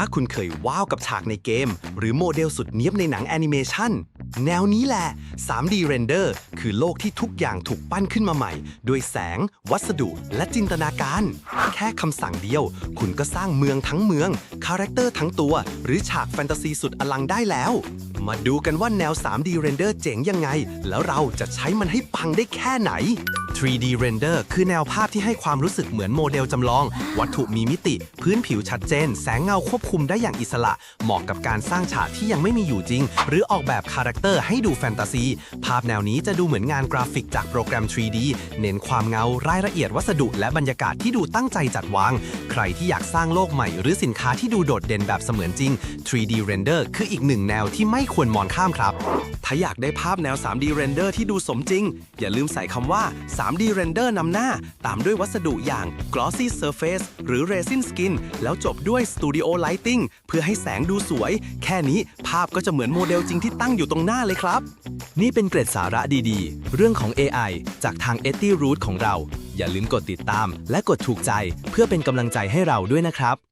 ถ้าคุณเคยว้าวกับฉากในเกม หรือโมเดลสุดเนี้ยบในหนังแอนิเมชัน แนวนี้แหละ 3D Render คือโลกที่ทุกอย่างถูกปั้นขึ้นมาใหม่ ด้วยแสง วัสดุ และจินตนาการ แค่คำสั่งเดียว คุณก็สร้างเมืองทั้งเมือง คาแรคเตอร์ทั้งตัว หรือฉากแฟนตาซีสุดอลังได้แล้ว มาดูกันว่าแนว 3D Render เจ๋งยังไง แล้วเราจะใช้มันให้ปังได้แค่ไหน 3D Render คือแนวภาพที่ให้ความรู้สึกเหมือนโมเดลจำลอง วัตถุมีมิติ พื้นผิวชัดเจน แสงเงาควบคุมได้อย่างอิสระ เหมาะกับการสร้างฉากที่ยังไม่มีอยู่จริง หรือออกแบบคาแรคเตอร์ให้ดูแฟนตาซี ภาพแนวนี้จะดูเหมือนงานกราฟิกจากโปรแกรม 3D เน้นความเงารายละเอียดวัสดุและบรรยากาศที่ดูตั้งใจจัดวาง รที่อยากสร้างโลกใหม่ หรือสินค้าที่ดูโดดเด่นแบบเสมือนจริง 3D Render คืออีกหนึ่งแนวที่ไม่ควรมองข้ามครับ ถ้าอยากได้ภาพแนว 3D Render ที่ดูสมจริง อย่าลืมใส่คำว่า 3D Render นำหน้า ตามด้วยวัสดุอย่าง Glossy Surface หรือ Resin Skin แล้วจบด้วย Studio Lighting เพื่อให้แสงดูสวย แค่นี้ภาพก็จะเหมือนโมเดลจริงที่ตั้งอยู่ตรงหน้าเลยครับ นี่เป็นเกร็ดสาระดีๆ เรื่องของ AI จากทาง e t i Root ของเรา อย่าลืมกดติดตาม และกดถูกใจเพื่อเป็นกำลังใจให้เราด้วยนะครับ